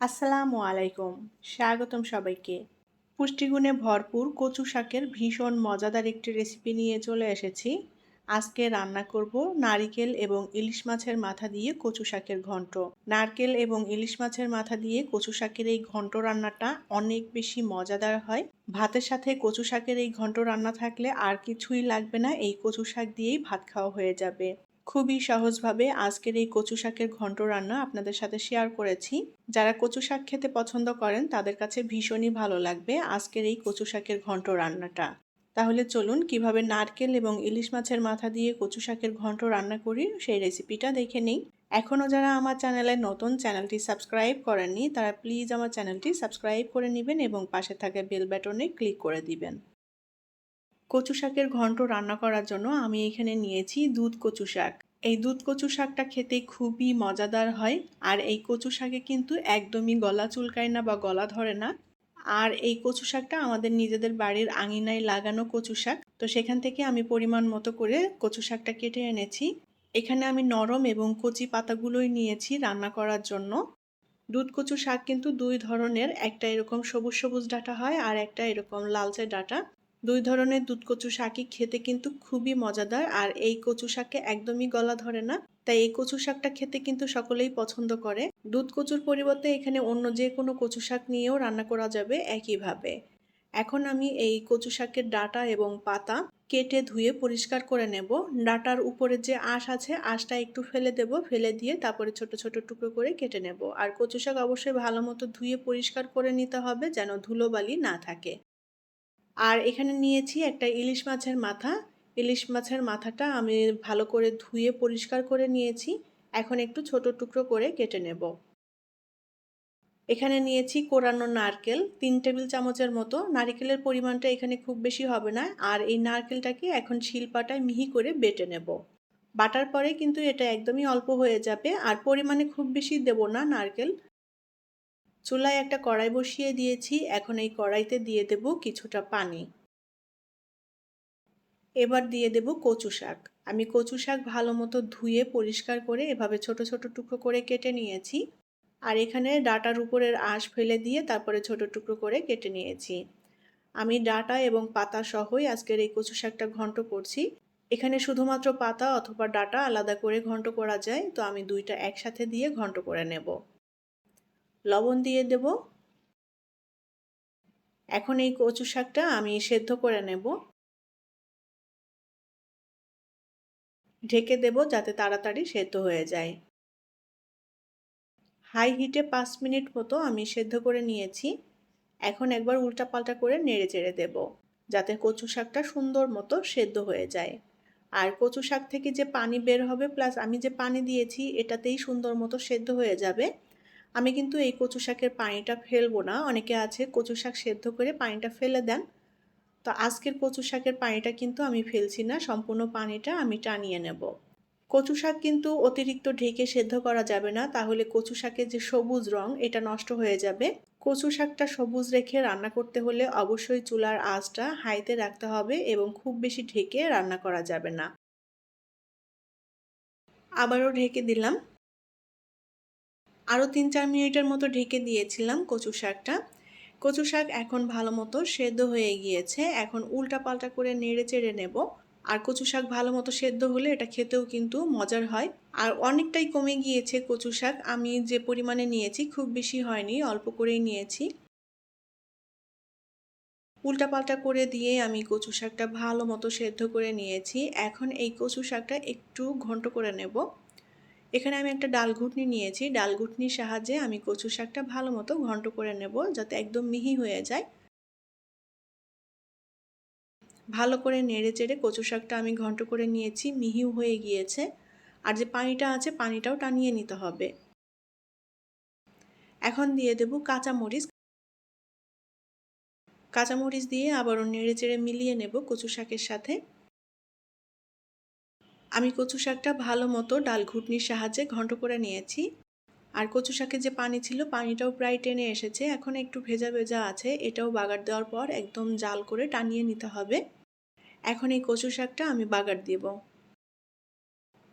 আসসালামু আলাইকুম। স্বাগতম সবাইকে। পুষ্টিগুণে ভরপুর কচু শাকের ভীষণ মজাদার একটি রেসিপি নিয়ে চলে এসেছি। আজকে রান্না করব নারিকেল এবং ইলিশ মাছের মাথা দিয়ে কচু শাকের ঘন্ট। নারকেল এবং ইলিশ মাছের মাথা দিয়ে কচু শাকের এই ঘন্ট রান্নাটা অনেক বেশি মজাদার হয়। ভাতের সাথে কচু শাকের এই ঘন্ট রান্না থাকলে আর কিছুই লাগবে না, এই কচু শাক দিয়েই ভাত খাওয়া হয়ে যাবে। খুবই সহজভাবে আজকের এই কচু শাকের ঘন্ট রান্না আপনাদের সাথে শেয়ার করেছি। যারা কচু শাক খেতে পছন্দ করেন, তাদের কাছে ভীষণই ভালো লাগবে আজকের এই কচু শাকের ঘন্ট রান্নাটা। তাহলে চলুন কীভাবে নারকেল এবং ইলিশ মাছের মাথা দিয়ে কচু শাকের ঘন্ট রান্না করি, সেই রেসিপিটা দেখে নিই। এখনও যারা আমার চ্যানেলে নতুন চ্যানেলটি সাবস্ক্রাইব করেননি, তারা প্লিজ আমার চ্যানেলটি সাবস্ক্রাইব করে নেবেন এবং পাশে থাকা বেল ব্যাটনে ক্লিক করে দিবেন। কচু শাকের ঘন্ট রান্না করার জন্য আমি এখানে নিয়েছি দুধ কচু শাক। এই দুধ কচু শাকটা খেতে খুবই মজাদার হয় আর এই কচু শাকে কিন্তু একদমই গলা চুলকায় না বা গলা ধরে না। আর এই কচু শাকটা আমাদের নিজেদের বাড়ির আঙিনায় লাগানো কচু শাক। তো সেখান থেকে আমি পরিমাণ মতো করে কচু শাকটা কেটে এনেছি। এখানে আমি নরম এবং কচি পাতাগুলোই নিয়েছি রান্না করার জন্য। দুধ কচু শাক কিন্তু দুই ধরনের, একটা এরকম সবুজ সবুজ ডাটা হয় আর একটা এরকম লালচে ডাটা। দুই ধরনের দুধ কচু শাকই খেতে কিন্তু খুবই মজাদার, আর এই কচু শাকে একদমই গলা ধরে না। তাই এই কচু শাকটা খেতে কিন্তু সকলেই পছন্দ করে। দুধ কচুর পরিবর্তে এখানে অন্য যে কোনো কচু শাক নিয়েও রান্না করা যাবে একইভাবে। এখন আমি এই কচু শাকের ডাটা এবং পাতা কেটে ধুয়ে পরিষ্কার করে নেব। ডাটার উপরে যে আঁশ আছে, আঁশটা একটু ফেলে দেব, ফেলে দিয়ে তারপরে ছোট ছোট টুকরো করে কেটে নেব। আর কচু শাক অবশ্যই ভালো মতো ধুয়ে পরিষ্কার করে নিতে হবে যেন ধুলোবালি না থাকে। আর এখানে নিয়েছি একটা ইলিশ মাছের মাথা। ইলিশ মাছের মাথাটা আমি ভালো করে ধুয়ে পরিষ্কার করে নিয়েছি। এখন একটু ছোট টুকরো করে কেটে নেব। এখানে নিয়েছি কোরানো নারকেল, তিন টেবিল চামচের মতো। নারকেলের পরিমাণটা এখানে খুব বেশি হবে না। আর এই নারকেলটাকে এখন শিলপাটায় মিহি করে বেটে নেব। বাটার পরে কিন্তু এটা একদমই অল্প হয়ে যাবে। আর পরিমাণে খুব বেশি দেব না নারকেল। চুলায় একটা কড়াই বসিয়ে দিয়েছি। এখন এই কড়াইতে দিয়ে দেব কিছুটা পানি। এবার দিয়ে দেব কচু শাক। আমি কচু শাক ভালো মতো ধুয়ে পরিষ্কার করে এভাবে ছোট ছোট টুকরো করে কেটে নিয়েছি। আর এখানে ডাটার উপরের আঁশ ফেলে দিয়ে তারপরে ছোট টুকরো করে কেটে নিয়েছি। আমি ডাটা এবং পাতা সহই আজকের এই কচু শাকটা ঘন্ট করছি। এখানে শুধুমাত্র পাতা অথবা ডাটা আলাদা করে ঘন্ট করা যায়। তো আমি দুইটা একসাথে দিয়ে ঘন্ট করে নেব। লবণ দিয়ে দেব। এখন এই কচু শাকটা আমি সেদ্ধ করে নেব। ঢেকে দেব যাতে তাড়াতাড়ি সেদ্ধ হয়ে যায়। হাই হিটে পাঁচ মিনিট মতো আমি সেদ্ধ করে নিয়েছি। এখন একবার উল্টা পাল্টা করে নেড়ে চেড়ে দেব যাতে কচু শাকটা সুন্দর মতো সেদ্ধ হয়ে যায়। আর কচু শাক থেকে যে পানি বের হবে, প্লাস আমি যে পানি দিয়েছি, এটাতেই সুন্দর মতো সেদ্ধ হয়ে যাবে। আমি কিন্তু এই কচু শাকের পানিটা ফেলব না। অনেকে আছে কচু শাক সেদ্ধ করে পানিটা ফেলে দেন। তো আজকের কচু শাকের পানিটা কিন্তু আমি ফেলছি না, সম্পূর্ণ পানিটা আমি টানিয়ে নেব। কচু শাক কিন্তু অতিরিক্ত ঢেকে সেদ্ধ করা যাবে না, তাহলে কচু শাকের যে সবুজ রং, এটা নষ্ট হয়ে যাবে। কচু শাকটা সবুজ রেখে রান্না করতে হলে অবশ্যই চুলার আঁচটা হাইতে রাখতে হবে এবং খুব বেশি ঢেকে রান্না করা যাবে না। আবারও ঢেকে দিলাম। আরও তিন চার মিনিটের মতো ঢেকে দিয়েছিলাম কচু শাকটা। কচু শাক এখন ভালো মতো সেদ্ধ হয়ে গিয়েছে। এখন উল্টা পাল্টা করে নেড়ে চেড়ে নেব। আর কচু শাক ভালো মতো সেদ্ধ হলে এটা খেতেও কিন্তু মজার হয়। আর অনেকটাই কমে গিয়েছে কচু শাক। আমি যে পরিমাণে নিয়েছি খুব বেশি হয়নি, অল্প করেই নিয়েছি। উল্টাপাল্টা করে দিয়ে আমি কচু শাকটা ভালো মতো সেদ্ধ করে নিয়েছি। এখন এই কচু শাকটা একটু ঘন্ট করে নেব। এখানে আমি একটা ডাল ঘুটনি নিয়েছি। ডাল ঘুটনির সাহায্যে আমি কচু শাকটা ভালো মতো ঘন্ট করে নেব যাতে একদম মিহি হয়ে যায়। ভালো করে নেড়ে চেড়ে কচু শাকটা আমি ঘন্ট করে নিয়েছি, মিহিও হয়ে গিয়েছে। আর যে পানিটা আছে, পানিটাও টানিয়ে নিতে হবে। এখন দিয়ে দেব কাঁচামরিচ। কাঁচামরিচ দিয়ে আবারও নেড়ে চেড়ে মিলিয়ে নেব কচু শাকের সাথে। আমি কচু শাকটা ভালো মতো ডাল ঘুটনির সাহায্যে ঘন্ট করে নিয়েছি। আর কচু শাকে যে পানি ছিল, পানিটাও প্রায় টেনে এসেছে। এখন একটু ভেজা ভেজা আছে, এটাও বাগার দেওয়ার পর একদম জাল করে টানিয়ে নিতে হবে। এখন এই কচু শাকটা আমি বাগার দেব।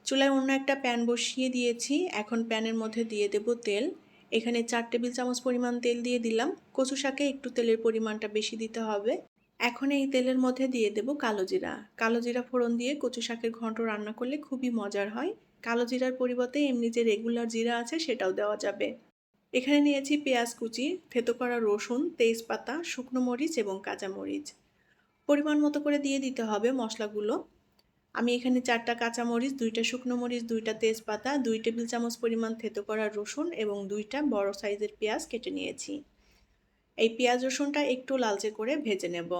চুলায় অন্য একটা প্যান বসিয়ে দিয়েছি। এখন প্যানের মধ্যে দিয়ে দেব তেল। এখানে চার টেবিল চামচ পরিমাণ তেল দিয়ে দিলাম। কচু শাকে একটু তেলের পরিমাণটা বেশি দিতে হবে। এখন এই তেলের মধ্যে দিয়ে দেব কালো জিরা। কালো জিরা ফোড়ন দিয়ে কচু শাকের ঘন্ট রান্না করলে খুবই মজার হয়। কালো জিরার পরিবর্তে এমনি যে রেগুলার জিরা আছে সেটাও দেওয়া যাবে। এখানে নিয়েছি পেঁয়াজ কুচি, থেতো করা রসুন, তেজপাতা, শুকনো মরিচ এবং কাঁচা মরিচ। পরিমাণ মতো করে দিয়ে দিতে হবে মশলাগুলো। আমি এখানে চারটা কাঁচামরিচ দুইটা শুকনো মরিচ, দুইটা তেজপাতা, দুই টেবিল চামচ পরিমাণ থেতো করা রসুন এবং দুইটা বড় সাইজের পেঁয়াজ কেটে নিয়েছি। এই পেঁয়াজ রসুনটা একটু লালচে করে ভেজে নেব।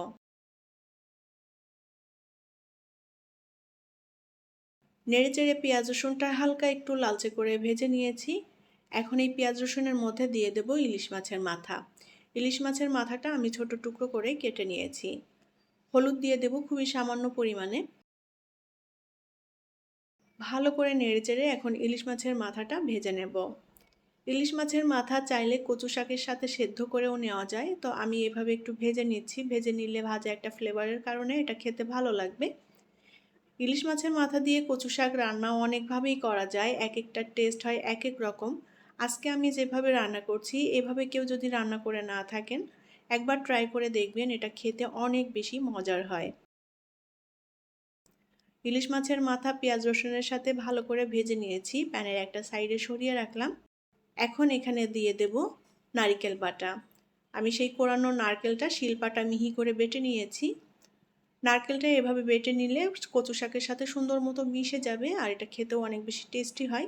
নেড়ে চেড়ে পেঁয়াজ রসুনটা হালকা একটু লালচে করে ভেজে নিয়েছি। এখন এই পেঁয়াজ রসুনের মধ্যে দিয়ে দেব ইলিশ মাছের মাথা। ইলিশ মাছের মাথাটা আমি ছোট টুকরো করে কেটে নিয়েছি। হলুদ দিয়ে দেব খুবই সামান্য পরিমাণে। ভালো করে নেড়ে চেড়ে এখন ইলিশ মাছের মাথাটা ভেজে নেব। ইলিশ মাছের মাথা চাইলে কচু শাকের সাথে সেদ্ধ করেও নেওয়া যায়। তো আমি এভাবে একটু ভেজে নিচ্ছি। ভেজে নিলে ভাজা একটা ফ্লেভারের কারণে এটা খেতে ভালো লাগবে। ইলিশ মাছের মাথা দিয়ে কচু শাক রান্না অনেকভাবেই করা যায়। এক একটা টেস্ট হয় এক এক রকম। আজকে আমি যেভাবে রান্না করছি, এভাবে কেউ যদি রান্না করে না থাকেন, একবার ট্রাই করে দেখবেন এটা খেতে অনেক বেশি মজার হয়। ইলিশ মাছের মাথা পেঁয়াজ রসুনের সাথে ভালো করে ভেজে নিয়েছি। প্যানের একটা সাইডে সরিয়ে রাখলাম। এখন এখানে দিয়ে দেব নারিকেল বাটা। আমি সেই কোরানো নারকেলটা শিলপাটা মিহি করে বেটে নিয়েছি। নারকেলটা এভাবে বেটে নিলে কচু শাকের সাথে সুন্দর মতো মিশে যাবে আর এটা খেতেও অনেক বেশি টেস্টি হয়।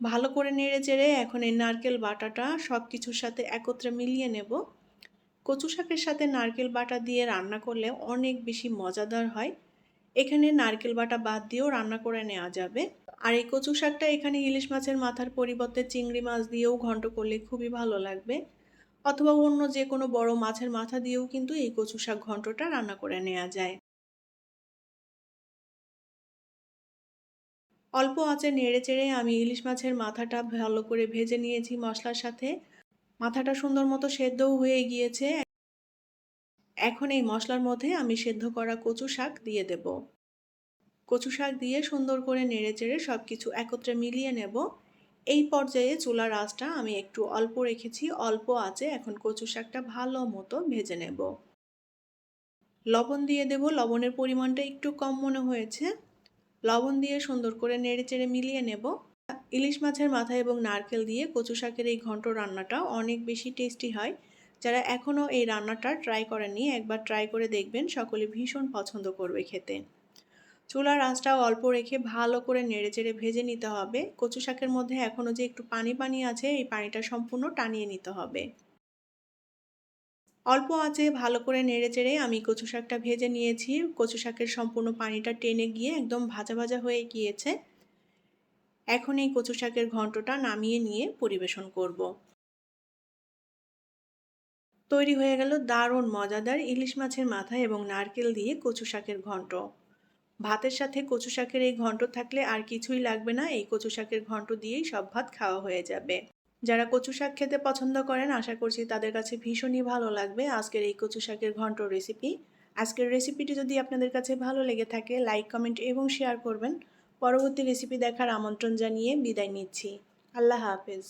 ভালো করে নেড়ে চেড়ে এখন এই নারকেল বাটাটা সব কিছুর সাথে একত্রে মিলিয়ে নেব। কচু শাকের সাথে নারকেল বাটা দিয়ে রান্না করলে অনেক বেশি মজাদার হয়। এখানে নারকেল বাটা বাদ দিয়েও রান্না করে নেওয়া যাবে। আর এই কচু শাকটা এখানে ইলিশ মাছের মাথার পরিবর্তে চিংড়ি মাছ দিয়েও ঘন্ট করলে খুবই ভালো লাগবে। অথবা অন্য যে কোনো বড় মাছের মাথা দিয়েও কিন্তু এই কচু শাক ঘন্টটা রান্না করে নেওয়া যায়। অল্প আঁচে নেড়ে চেড়ে আমি ইলিশ মাছের মাথাটা ভালো করে ভেজে নিয়েছি মশলার সাথে। মাথাটা সুন্দর মতো সেদ্ধও হয়ে গিয়েছে। এখন এই মশলার মধ্যে আমি সেদ্ধ করা কচু শাক দিয়ে দেব। কচু শাক দিয়ে সুন্দর করে নেড়ে চেড়ে সব কিছু একত্রে মিলিয়ে নেব। এই পর্যায়ে চুলার আঁচটা আমি একটু অল্প রেখেছি, অল্প আঁচে এখন কচু শাকটা ভালো মতো ভেজে নেব। লবণ দিয়ে দেব, লবণের পরিমাণটা একটু কম মনে হয়েছে। লবণ দিয়ে সুন্দর করে নেড়ে চেড়ে মিলিয়ে নেব। ইলিশ মাছের মাথা এবং নারকেল দিয়ে কচু শাকের এই ঘন্ট রান্নাটা অনেক বেশি টেস্টি হয়। যারা এখনও এই রান্নাটা ট্রাই করেননি, একবার ট্রাই করে দেখবেন, সকলে ভীষণ পছন্দ করবে খেতে। চুলার আঁচটাও অল্প রেখে ভালো করে নেড়ে চেড়ে ভেজে নিতে হবে। কচু শাকের মধ্যে এখনও যে একটু পানি পানি আছে, এই পানিটা সম্পূর্ণ টানিয়ে নিতে হবে। অল্প আঁচে ভালো করে নেড়ে চেড়ে আমি কচু শাকটা ভেজে নিয়েছি। কচু শাকের সম্পূর্ণ পানিটা টেনে গিয়ে একদম ভাজা ভাজা হয়ে গিয়েছে। এখন এই কচু শাকের ঘন্টটা নামিয়ে নিয়ে পরিবেশন করব। তৈরি হয়ে গেল দারুণ মজাদার ইলিশ মাছের মাথা এবং নারকেল দিয়ে কচু শাকের ঘন্ট। ভাতের সাথে কচু শাকের এই ঘন্ট থাকলে আর কিছুই লাগবে না, এই কচু শাকের ঘন্ট দিয়েই সব ভাত খাওয়া হয়ে যাবে। যারা কচু শাক খেতে পছন্দ করেন, আশা করছি তাদের কাছে ভীষণই ভালো লাগবে আজকের এই কচু শাকের ঘন্ট রেসিপি আজকের রেসিপিটি যদি আপনাদের কাছে ভালো লেগে থাকে লাইক কমেন্ট এবং শেয়ার করবেন। পরবর্তী রেসিপি দেখার আমন্ত্রণ জানিয়ে বিদায় নিচ্ছি। আল্লাহ হাফেজ।